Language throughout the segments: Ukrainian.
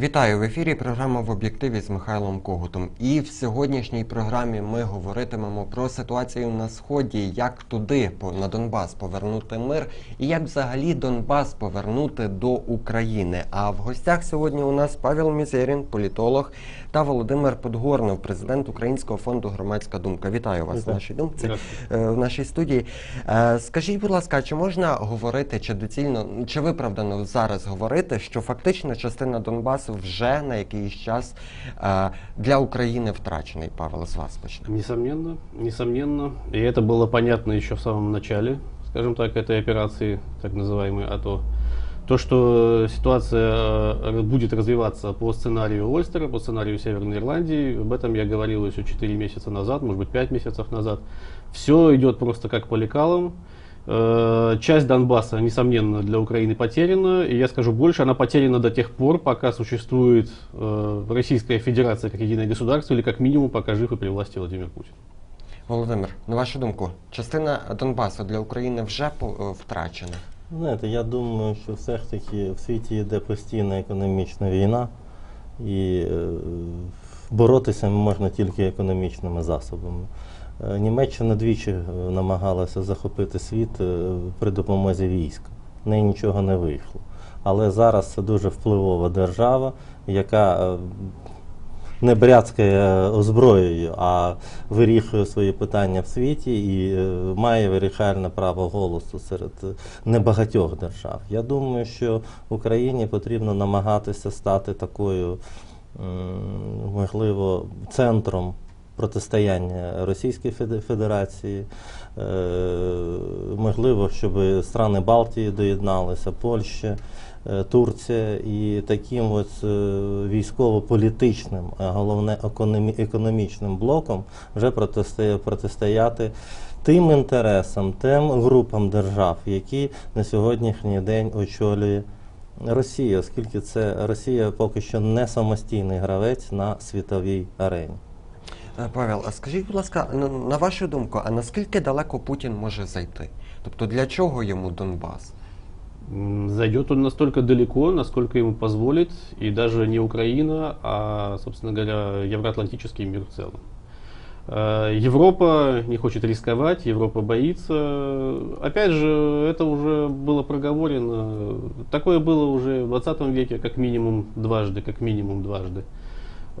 Вітаю в ефірі. Програма в об'єктиві з Михайлом Когутом. І в сьогоднішній програмі ми говоритимемо про ситуацію на сході, як туди на Донбас повернути мир, і як взагалі Донбас повернути до України. А в гостях сьогодні у нас Павел Мізерін, політолог, та Володимир Подгорнов, президент Українського фонду Громадська думка. Вітаю вас в Вітаю. нашій думці Здравствуйте. е, в нашій студії. Е, Скажіть, будь ласка, чи можна говорити, чи доцільно, чи виправдано зараз говорити, що фактично частина Донбасу вже на якийсь час е, для України втрачений? Павел, з вас почне. Несомненно, несомненно. И это было понятно еще в самом начале, скажем так, этой операции, так называемой АТО. То, что ситуация э, будет развиваться по сценарию Ольстера, по сценарию Северной Ирландии, об этом я говорил еще 4 месяца назад, может быть 5 месяцев назад. Все идет просто как по лекалам. Э, Часть Донбасса, несомненно, для Украины потеряна. И я скажу больше, она потеряна до тех пор, пока существует э, Российская Федерация как единое государство, или как минимум, пока жив и при власти Владимир Путин. Володимир, на вашу думку, частина Донбасу для України вже втрачена? Знаєте, я думаю, що все ж таки в світі йде постійна економічна війна, і е, боротися можна тільки економічними засобами. Е, Німеччина двічі е, намагалася захопити світ при допомозі війська. В неї нічого не вийшло. Але зараз це дуже впливова держава, яка не бряцкає озброєю, а вирішує свої питання в світі і е, має вирішальне право голосу серед е, небагатьох держав. Я думаю, що Україні потрібно намагатися стати такою, можливо, центром протистояння Російської Феде- Федерації. Е, Можливо, щоб страни Балтії доєдналися, Польща. Е, Турція і таким от е, військово-політичним, а головне економічним блоком вже протистоя- протистояти тим інтересам, тим групам держав, які на сьогоднішній день очолює Росія, оскільки це Росія поки що не самостійний гравець на світовій арені. Е, Павел, а скажіть, будь ласка, на вашу думку, а наскільки далеко Путін може зайти? Тобто для чого йому Донбас? Зайдет он настолько далеко, насколько ему позволит, и даже не Украина, а, собственно говоря, евроатлантический мир в целом. Э, Европа не хочет рисковать, Европа боится. Опять же, это уже было проговорено. Такое было уже в 20 веке как минимум дважды, как минимум дважды.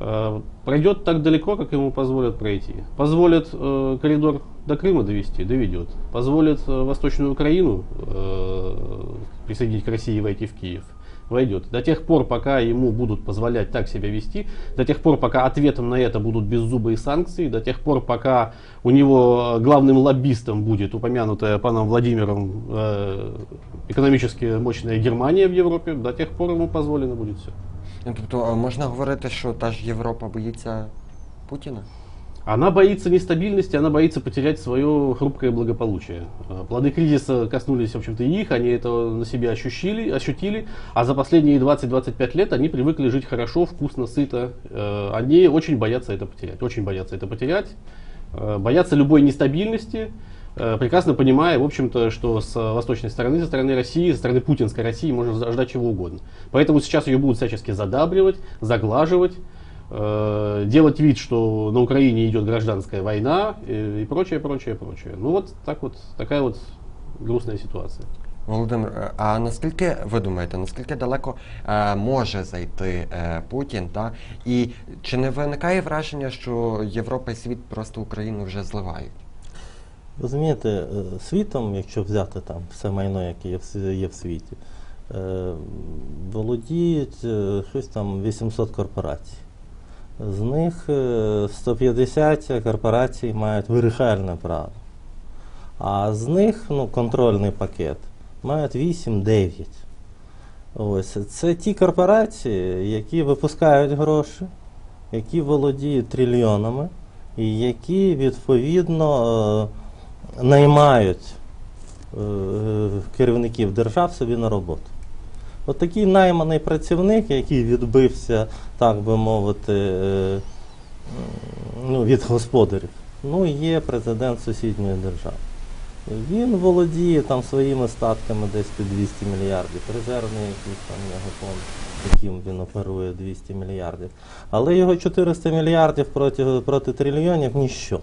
Э, Пройдет так далеко, как ему позволят пройти. Позволит э, коридор до Крыма довести, доведет. Позволит э, Восточную Украину э, присоединить к России и войти в Киев Войдет. До тех пор, пока ему будут позволять так себя вести, до тех пор, пока ответом на это будут беззубые санкции, до тех пор, пока у него э, главным лоббистом будет упомянутая паном Владимиром э, экономически мощная Германия в Европе, до тех пор ему позволено будет все. Ну, Тобто а можна говорити, що та ж Європа боїться Путіна? Она боится нестабильности, она боится потерять свое хрупкое благополучие. Э, Плоды кризиса коснулись, в общем-то, их, они это на себе ощутили, ощутили, а за последние 20-25 лет они привыкли жить хорошо, вкусно, сыто. Э, Они очень боятся это потерять, очень боятся это потерять, э, боятся любой нестабильности, прекрасно понимая, в общем-то, что с восточной стороны, со стороны России, со стороны путинской России можно ждать чего угодно. Поэтому сейчас ее будут всячески задабривать, заглаживать, делать вид, что на Украине идет гражданская война э, и прочее, прочее, прочее. Ну вот так вот, такая вот грустная ситуация. Володимир, е, а наскільки ви думаєте, наскільки далеко е, може зайти е, Путін? Та? І чи не виникає враження, що Європа і світ просто Україну вже зливають? Розумієте, е, світом, якщо взяти там все майно, яке є в, є в світі, е, володіють е, щось там 800 корпорацій. З них е, 150 корпорацій мають вирішальне право. А з них ну, контрольний пакет мають 8-9. Ось це ті корпорації, які випускають гроші, які володіють трильйонами, і які відповідно е, наймають е, керівників держав собі на роботу. От такий найманий працівник, який відбився, так би мовити, е, ну, від господарів, ну, є президент сусідньої держави. Він володіє там своїми статками десь під 200 мільярдів, резервний якийсь там у нього фонд, яким він оперує 200 мільярдів. Але його 400 мільярдів проти, проти трильйонів ніщо.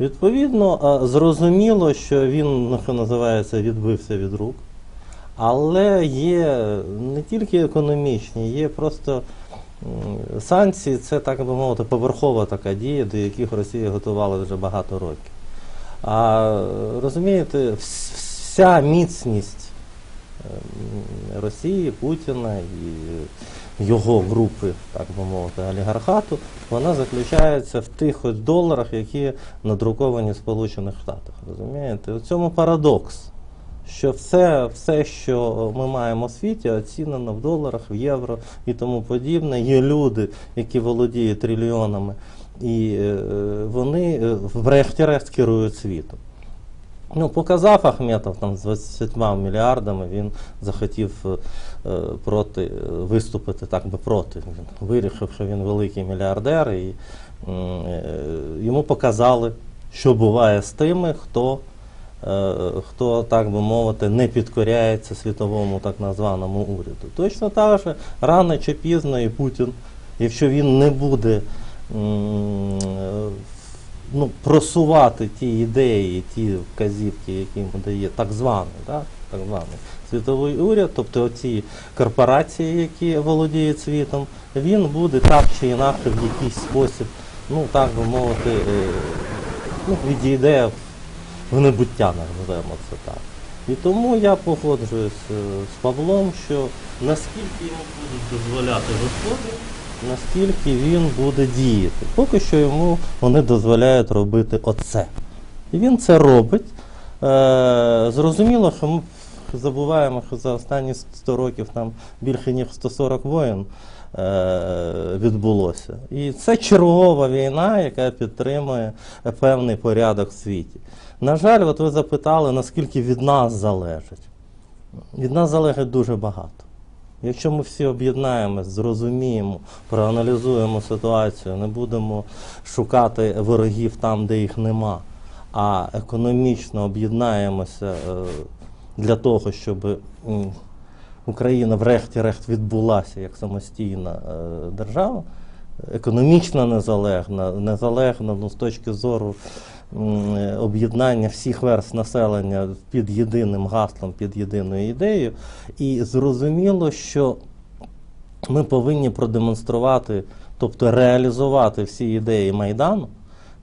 Відповідно, зрозуміло, що він, ну, що називається, відбився від рук. Але є не тільки економічні, є просто санкції, це, так би мовити, поверхова така дія, до яких Росія готувала вже багато років. А розумієте, вся міцність ем, Росії, Путіна і його групи, так би мовити, олігархату, вона заключається в тих доларах, які надруковані в Сполучених Штатах. Розумієте? У цьому парадокс. Що все, все, що ми маємо в світі, оцінено в доларах, в євро і тому подібне. Є люди, які володіють трильйонами, і е, вони е, врешті-решт керують світом. Ну, показав Ахметов там з 20 мільярдами, він захотів е, проти е, виступити так би проти. Він вирішив, що він великий мільярдер, і е, йому показали, що буває з тими, хто, хто, так би мовити, не підкоряється світовому так названому уряду. Точно так же, рано чи пізно і Путін, якщо він не буде е, ну, просувати ті ідеї, ті вказівки, які йому дає так званий, так, так званий світовий уряд, тобто оці корпорації, які володіють світом, він буде так чи інакше в якийсь спосіб, ну так би мовити, е, ну, відійде в небуття, називаємо це так. І тому я погоджуюсь е, з Павлом, що наскільки йому будуть дозволяти виходи, наскільки він буде діяти. Поки що йому вони дозволяють робити оце. І він це робить. Е, зрозуміло, що ми забуваємо, що за останні 100 років там більше ніж 140 воєн е, відбулося. І це чергова війна, яка підтримує певний порядок в світі. На жаль, от ви запитали, наскільки від нас залежить. Від нас залежить дуже багато. Якщо ми всі об'єднаємось, зрозуміємо, проаналізуємо ситуацію, не будемо шукати ворогів там, де їх нема, а економічно об'єднаємося е, для того, щоб Україна врешті-решт відбулася як самостійна е, держава, економічно незалежна, незалежна ну, з точки зору об'єднання всіх верст населення під єдиним гаслом, під єдиною ідеєю. І зрозуміло, що ми повинні продемонструвати, тобто реалізувати всі ідеї Майдану,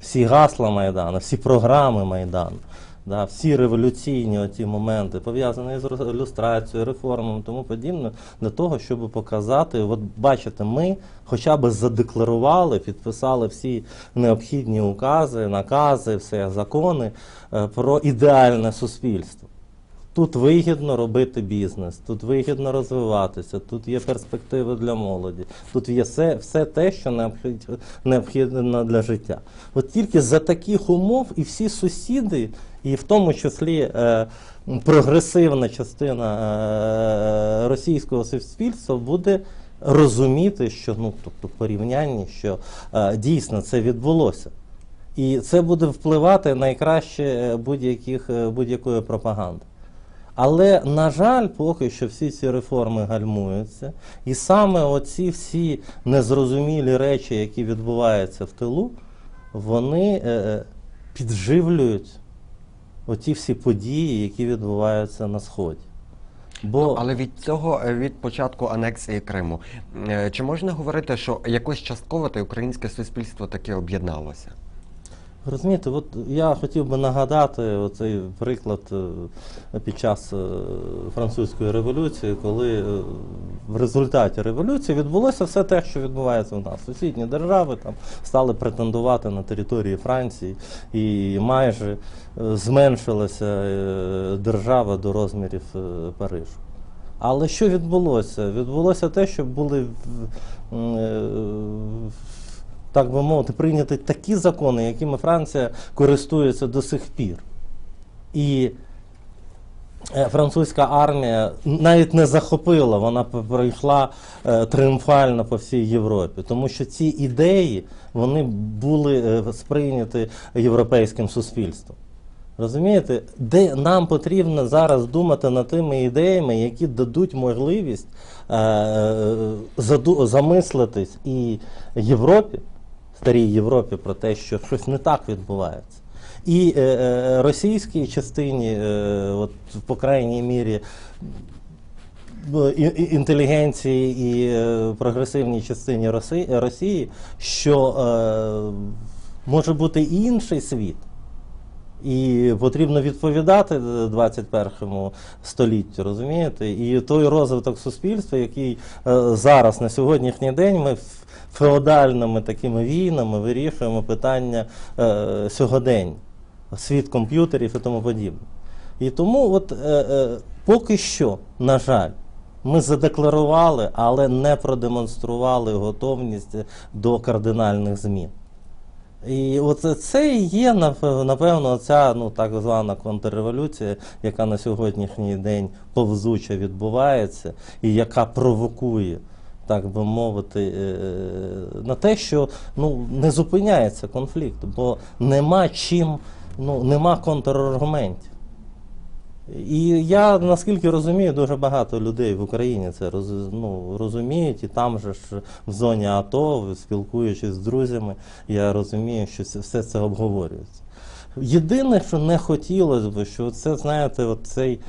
всі гасла Майдану, всі програми Майдану. Да, всі революційні оці моменти пов'язані з ілюстрацією, реформами тому подібне, для того, щоб показати, от бачите, ми хоча б задекларували, підписали всі необхідні укази, накази, все закони е, про ідеальне суспільство. Тут вигідно робити бізнес, тут вигідно розвиватися, тут є перспективи для молоді, тут є все, все те, що необхідно для життя. От тільки за таких умов і всі сусіди, і в тому числі е, прогресивна частина е, російського суспільства буде розуміти, що ну тобто в порівнянні, що е, дійсно це відбулося. І це буде впливати найкраще е, будь-яких, е, будь-якої пропаганди. Але, на жаль, поки що всі ці реформи гальмуються, і саме оці всі незрозумілі речі, які відбуваються в тилу, вони е, підживлюють оті всі події, які відбуваються на Сході. Бо Але від цього, е, від початку анексії Криму, е, чи можна говорити, що якось частково те українське суспільство таки об'єдналося? Розумієте, от я хотів би нагадати оцей приклад е, під час е, французької революції, коли е, в результаті революції відбулося все те, що відбувається у нас. Сусідні держави там стали претендувати на території Франції, і майже зменшилася держава до розмірів Парижу. Але що відбулося? Відбулося те, що були в- так би мовити, прийняті такі закони, якими Франція користується до сих пір. І е, французька армія навіть не захопила, вона пройшла е, тріумфально по всій Європі, тому що ці ідеї вони були е, сприйняті європейським суспільством. Розумієте, де нам потрібно зараз думати над тими ідеями, які дадуть можливість замислитись і Європі, старій Європі, про те, що щось не так відбувається. І е, е, російській частині, е, от, по крайній мірі, інтелігенції і е, прогресивній частині Роси- Росії, що е, може бути і інший світ. І потрібно відповідати 21 століттю, розумієте? І той розвиток суспільства, який е, зараз на сьогоднішній день ми ф- феодальними такими війнами вирішуємо питання е, сьогодень, світ комп'ютерів і тому подібне. І тому, от е, е, поки що, на жаль, ми задекларували, але не продемонстрували готовність до кардинальних змін. І от це і є напевно ця ну так звана контрреволюція, яка на сьогоднішній день повзуче відбувається, і яка провокує, так би мовити, е, на те, що ну не зупиняється конфлікт, бо нема чим, ну нема контраргументів. І я наскільки розумію, дуже багато людей в Україні це роз, ну, розуміють, і там же ж в зоні АТО, спілкуючись з друзями, я розумію, що це, все це обговорюється. Єдине, що не хотілося б, що це, знаєте, от цей,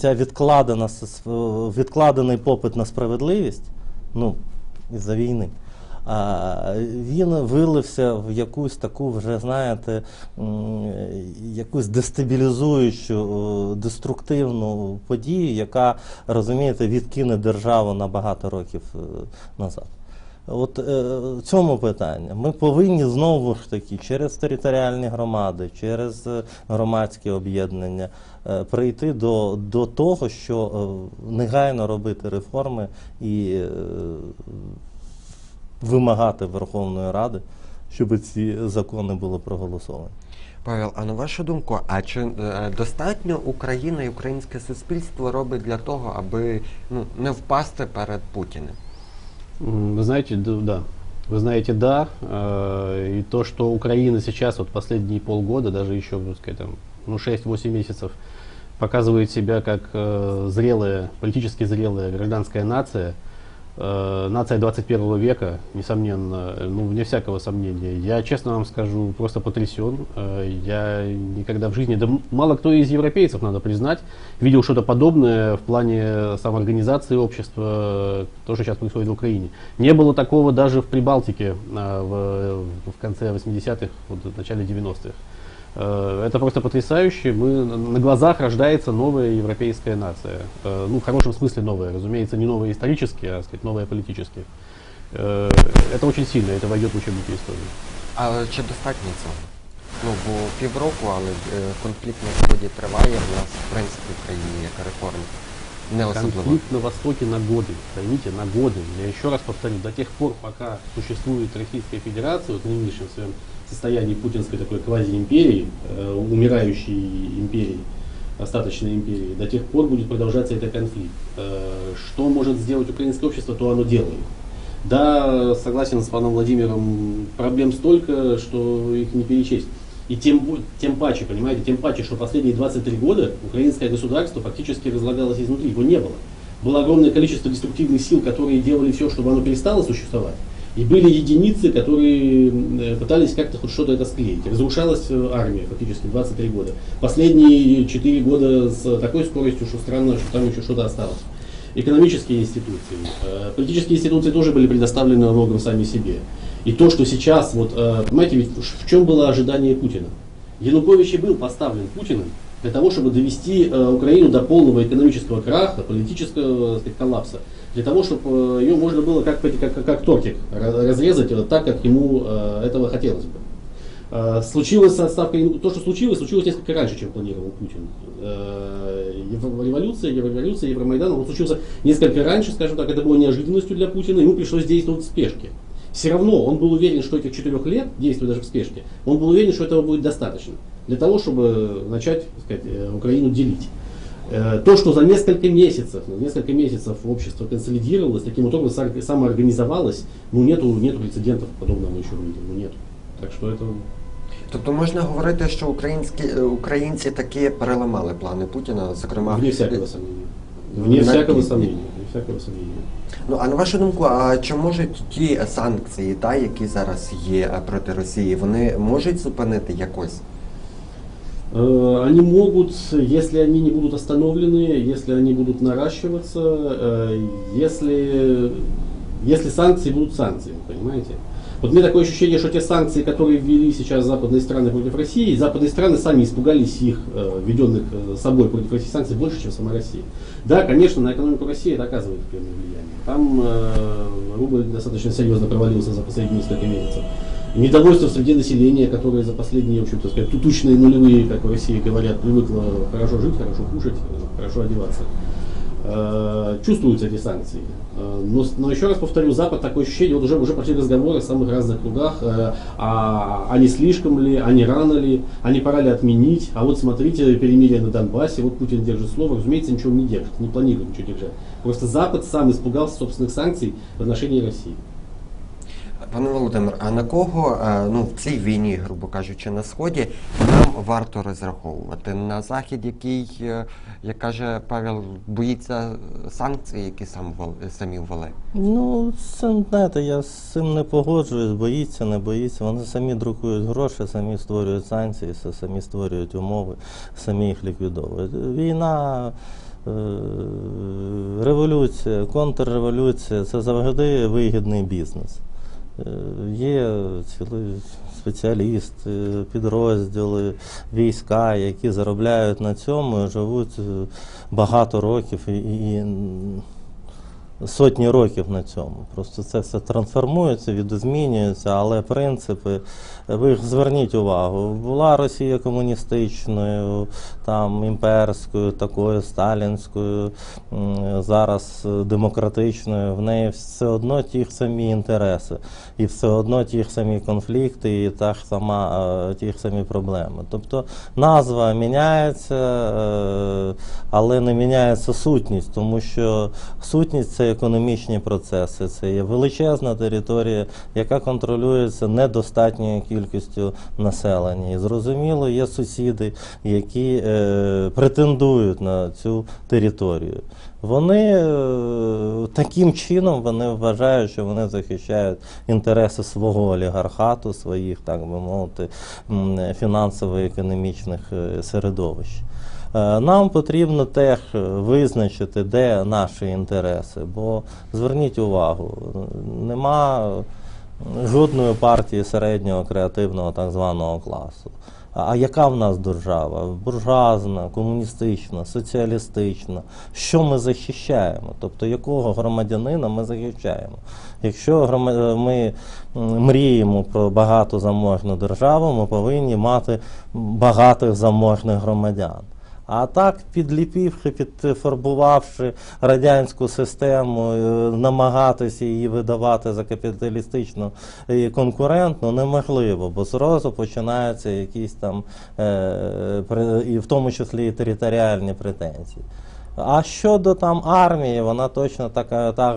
ця відкладена, відкладений попит на справедливість, ну, із-за війни. А він вилився в якусь таку вже, знаєте, якусь дестабілізуючу, деструктивну подію, яка, розумієте, відкине державу на багато років е, назад. От е, цьому питанні. Ми повинні знову ж таки через територіальні громади, через е, громадські об'єднання е, прийти до, до того, що е, негайно робити реформи і е, вимагати Верховної Ради, щоб ці закони були проголосовані. Павел, а на вашу думку, а чи е, достатньо Україна і українське суспільство робить для того, аби ну, не впасти перед Путіним? Вы знаете, да. Вы знаете, да. Э, И то, что Украина сейчас, вот последние полгода, даже еще, сказать, там, ну, 6-8 месяцев, показывает себя как э, зрелая, политически зрелая гражданская нация, нация 21 века, несомненно, э, ну, вне всякого сомнения. Я, честно вам скажу, просто потрясен. Э, Я никогда в жизни, да мало кто из европейцев, надо признать, видел что-то подобное в плане самоорганизации общества, э, то, что сейчас происходит в Украине. Не было такого даже в Прибалтике э, в, в конце 80-х, вот, в начале 90-х. Э, Это просто потрясающе. Мы, на глазах рождается новая европейская нация. Э, Ну, в хорошем смысле новая. Разумеется, не новая исторически, а сказать, новая политически. Э, Это очень сильно, это войдет в учебники истории. А чи достатньо цього? Ну, бо півроку, але е, конфлікт на сході триває, в нас, в принципі, в країні яка реформа. Не особливо. Конфликт на Востоке на годы, поймите, на годы. Я еще раз повторю, до тех пор, пока существует Российская Федерация, вот в нынешнем своем состоянии путинской такой квази-империи, э, умирающей империи, остаточной империи, до тех пор будет продолжаться этот конфликт. Э, что может сделать украинское общество, то оно делает. Да, согласен с паном Владимиром, проблем столько, что их не перечесть. И тем, тем паче, понимаете, тем паче, что последние 23 года украинское государство фактически разлагалось изнутри, его не было. Было огромное количество деструктивных сил, которые делали все, чтобы оно перестало существовать. И были единицы, которые э, пытались как-то хоть что-то это склеить. Разрушалась э, армия фактически 23 года. Последние 4 года с такой скоростью, что странно, что там еще что-то осталось. Экономические институции, э, политические институции тоже были предоставлены многом сами себе. И то, что сейчас, вот, понимаете, ведь в чем было ожидание Путина? Янукович и был поставлен Путиным для того, чтобы довести э, Украину до полного экономического краха, политического так сказать, коллапса, для того, чтобы ее можно было как, как, как, как тортик ра- разрезать э, так, как ему э, этого хотелось бы. Э, Случилось со отставкой, то, что случилось, случилось несколько раньше, чем планировал Путин. Э, Революция, Еврореволюция, Евромайдан, он случился несколько раньше, скажем так, это было неожиданностью для Путина, ему пришлось действовать в спешке. Все равно он был уверен, что этих четырех лет, действуя даже в спешке, он был уверен, что этого будет достаточно для того, чтобы начать так сказать, э, Украину делить. Э, То, что за несколько месяцев, за несколько месяцев общество консолидировалось, таким вот образом сам- самоорганизовалось, ну нету, нету прецедентов подобного мы еще видим, ну нету. Так что это Тобто можна говорити, що українські е, українці таки переламали плани Путіна, зокрема Вне всякого сомнения. Вне На- всякого сомнения. Вне всякого сомнения. Ну а на вашу думку, а чи можуть ті санкції, та які зараз є е, проти Росії, вони можуть зупинити якось? Э, Они могут, если они не будут остановлены, если они будут наращиваться, э, если, если санкции будут санкциями, понимаете? Вот меня такое ощущение, что те санкции, которые ввели сейчас западные страны против России, западные страны сами испугались их э, введенных собой против России санкций больше, чем сама Россия. Да, конечно, на экономику России это оказывает определенное влияние. Там рубль достаточно серьезно провалился за последние несколько месяцев. Недовольство среди населения, которое за последние, в общем-то, сказать, тутучные нулевые, как в России говорят, привыкло хорошо жить, хорошо кушать, хорошо одеваться. Э, Чувствуются эти санкции. Э, Но, но еще раз повторю, Запад такое ощущение, вот уже, уже пошли разговоры в самых разных кругах, э, а, а не слишком ли, а не рано ли, а не пора ли отменить, а вот смотрите, перемирие на Донбассе, вот Путин держит слово, разумеется, ничего не держит, не планирует ничего держать. Просто Запад сам испугался собственных санкций в отношении России. Пане Володимир, а на кого е, ну в цій війні, грубо кажучи, на сході нам варто розраховувати на захід, який, е, як каже Павел, боїться санкцій, які сам самі ввели? Ну, це знаєте, я з цим не погоджуюсь, боїться, не боїться. Вони самі друкують гроші, самі створюють санкції, самі створюють умови, самі їх ліквідовують. Війна, е, революція, контрреволюція це завжди вигідний бізнес. Е, Є цілі спеціалісти, підрозділи, війська, які заробляють на цьому живуть е, багато років і, сотні років на цьому. Просто це все трансформується, відозмінюється, але принципи, ви зверніть увагу, була Росія комуністичною, там імперською, такою сталінською, зараз демократичною, в неї все одно ті самі інтереси, і все одно ті самі конфлікти, і та сама, е, ті самі проблеми. Тобто назва міняється, е, але не міняється сутність, тому що сутність це економічні процеси, це є величезна територія, яка контролюється недостатньою кількістю населення. І зрозуміло, є сусіди, які е, претендують на цю територію. Вони е, таким чином вони вважають, що вони захищають інтереси свого олігархату, своїх, так би мовити, фінансово-економічних е, середовищ. Е, Нам потрібно теж визначити, де наші інтереси, бо зверніть увагу, нема жодної партії середнього креативного так званого класу. А яка в нас держава? Буржуазна, комуністична, соціалістична. Що ми захищаємо? Тобто якого громадянина ми захищаємо? Якщо ми мріємо про багатозаможну державу, ми повинні мати багатих заможних громадян. А так, підліпівши, підфарбувавши радянську систему, е, намагатися її видавати за капіталістичну і конкурентну, неможливо, бо зразу починаються якісь там, е, і в тому числі і територіальні претензії. А щодо там армії, вона точно така так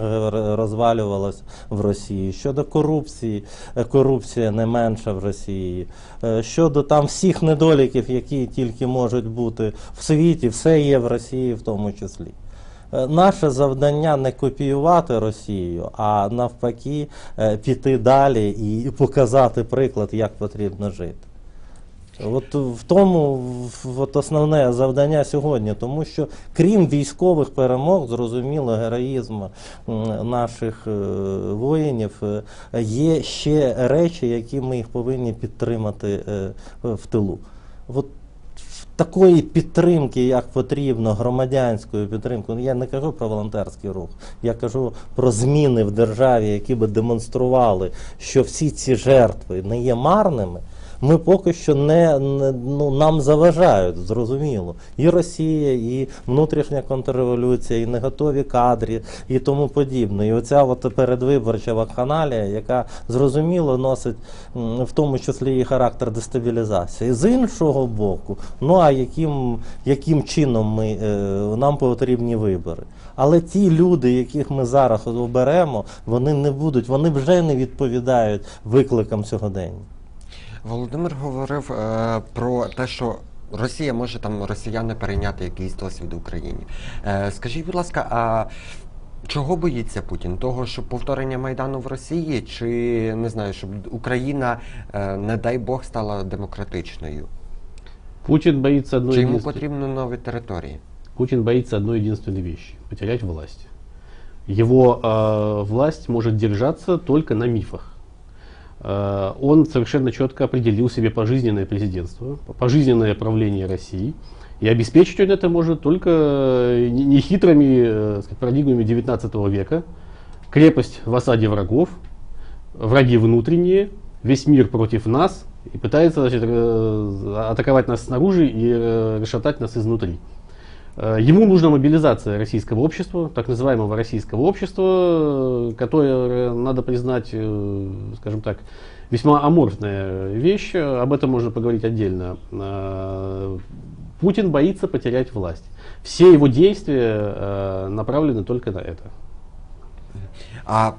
розвалювалась в Росії. Щодо корупції, е, корупція не менша в Росії. Е, Щодо там всіх недоліків, які тільки можуть бути в світі, все є в Росії в тому числі. Е, Наше завдання не копіювати Росію, а навпаки піти далі і показати приклад, як потрібно жити. От в тому от основне завдання сьогодні, тому що крім військових перемог, зрозуміло, героїзму м, наших е, воїнів, е, є ще речі, які ми їх повинні підтримати е, в тилу. От такої підтримки, як потрібно, громадянської підтримки, ну, я не кажу про волонтерський рух, я кажу про зміни в державі, які би демонстрували, що всі ці жертви не є марними. Ми поки що не, не ну, нам заважають, зрозуміло. І Росія, і внутрішня контрреволюція, і не готові кадри, і тому подібне. І оця от передвиборча вакханалія, яка зрозуміло носить в тому числі і характер дестабілізації. З іншого боку, ну а яким, яким чином ми, е, нам потрібні вибори? Але ті люди, яких ми зараз оберемо, вони не будуть, вони вже не відповідають викликам сьогодення. Володимир говорив е, про те, що Росія може там росіяни перейняти якийсь досвід в Україні. Е, скажіть, будь ласка, а чого боїться Путін? Того, що повторення Майдану в Росії, чи не знаю, щоб Україна, е, не дай Бог, стала демократичною? Путин боится одной Чи йому единственной- потрібно нові території? Путин боится одной единственной вещи – потерять власть. Его э, власть может держаться только на мифах. Э, он совершенно четко определил себе пожизненное президентство, пожизненное правление России. И обеспечить он это может только э, не- нехитрыми э, сказать, парадигмами 19 века. Крепость в осаде врагов, враги внутренние, весь мир против нас и пытается значит, атаковать нас снаружи и расшатать нас изнутри. Э, Ему нужна мобилизация российского общества, так называемого российского общества, которое, надо признать, э, скажем так, весьма аморфная вещь, об этом можно поговорить отдельно. Э, Путин боится потерять власть. Все его действия направлены только на это. А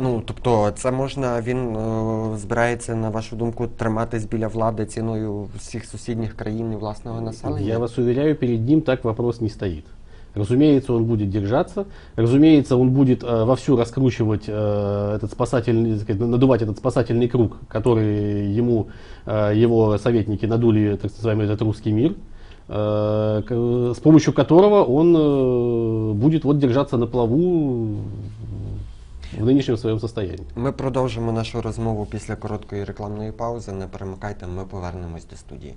ну тобто, це можна він е, збирається, на вашу думку, триматись біля влади ціною всіх сусідніх країн і власного населення? Я вас уверяю, перед ним так вопрос не стоит. Разумеется, он будет держаться. Разумеется, он будет э, вовсю раскручивать э, этот спасательный, так сказать, надувать этот спасательный круг, который ему э, его советники надули, так называемый этот русский мир, э, к- с помощью которого он э, будет вот держаться на плаву в нинішньому своєму состоянні. Ми продовжимо нашу розмову після короткої рекламної паузи. Не перемикайте, ми повернемось до студії.